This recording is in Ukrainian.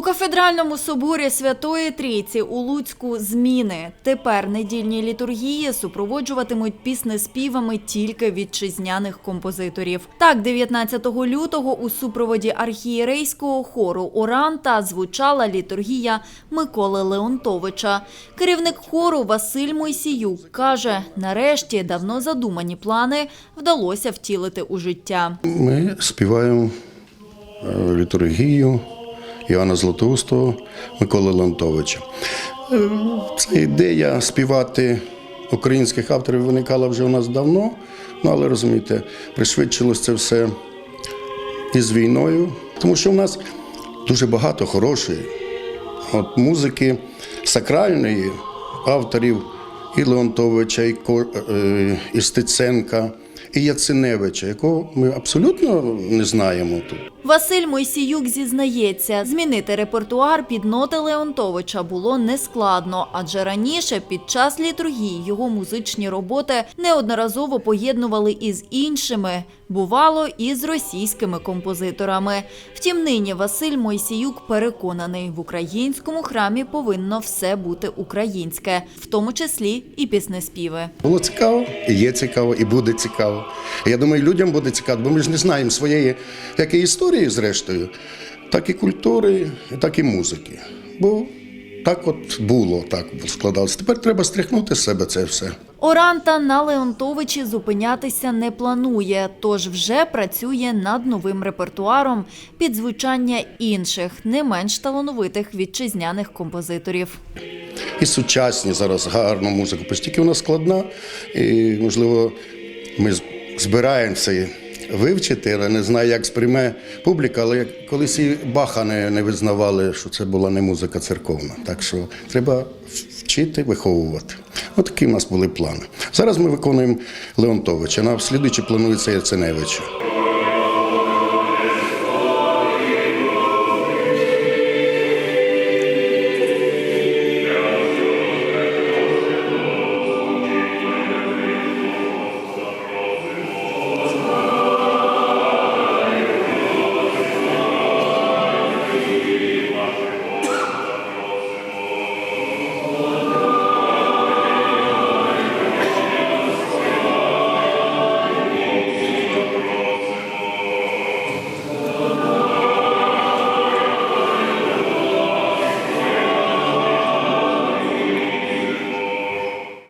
кафедральному соборі Святої Трійці у Луцьку зміни. Тепер недільні літургії супроводжуватимуть піснеспівами тільки вітчизняних композиторів. Так, 19 лютого у супроводі архієрейського хору Оранта звучала літургія Миколи Леонтовича. Керівник хору Василь Мойсіюк каже: нарешті давно задумані плани вдалося втілити у життя. Ми співаємо е, літургію Іоанна Златоустого Миколи Леонтовича. Е, Ця ідея співати українських авторів виникала вже у нас давно, ну, але розумієте, пришвидшилось це все із війною, тому що в нас дуже багато хорошої от, музики сакральної авторів і Леонтовича, і, е, і Стеценка, і Яциневича, якого ми абсолютно не знаємо тут. Василь Мойсіюк зізнається, змінити репертуар під ноти Леонтовича було нескладно, адже раніше під час літургії його музичні роботи неодноразово поєднували із іншими, бувало і з російськими композиторами. Втім, нині Василь Мойсіюк переконаний, в українському храмі повинно все бути українське, в тому числі і піснеспіви. Було цікаво, і є цікаво, і буде цікаво. Я думаю, людям буде цікаво, бо ми ж не знаємо своєї як і історії, зрештою, так і культури, так і музики. Бо так от було, так складалося. Тепер треба стряхнути з себе це все. Оранта на Леонтовичі зупинятися не планує, тож вже працює над новим репертуаром під звучання інших, не менш талановитих вітчизняних композиторів. І сучасні зараз гарну музику. Постільки вона складна, і можливо, ми збираємося вивчити, але не знаю, як сприйме публіка. Але колись і Баха не, не визнавали, що це була не музика церковна. Так що треба вчити, виховувати. От такі в нас були плани. Зараз ми виконуємо Леонтовича. На слідуючі планується Яценевича.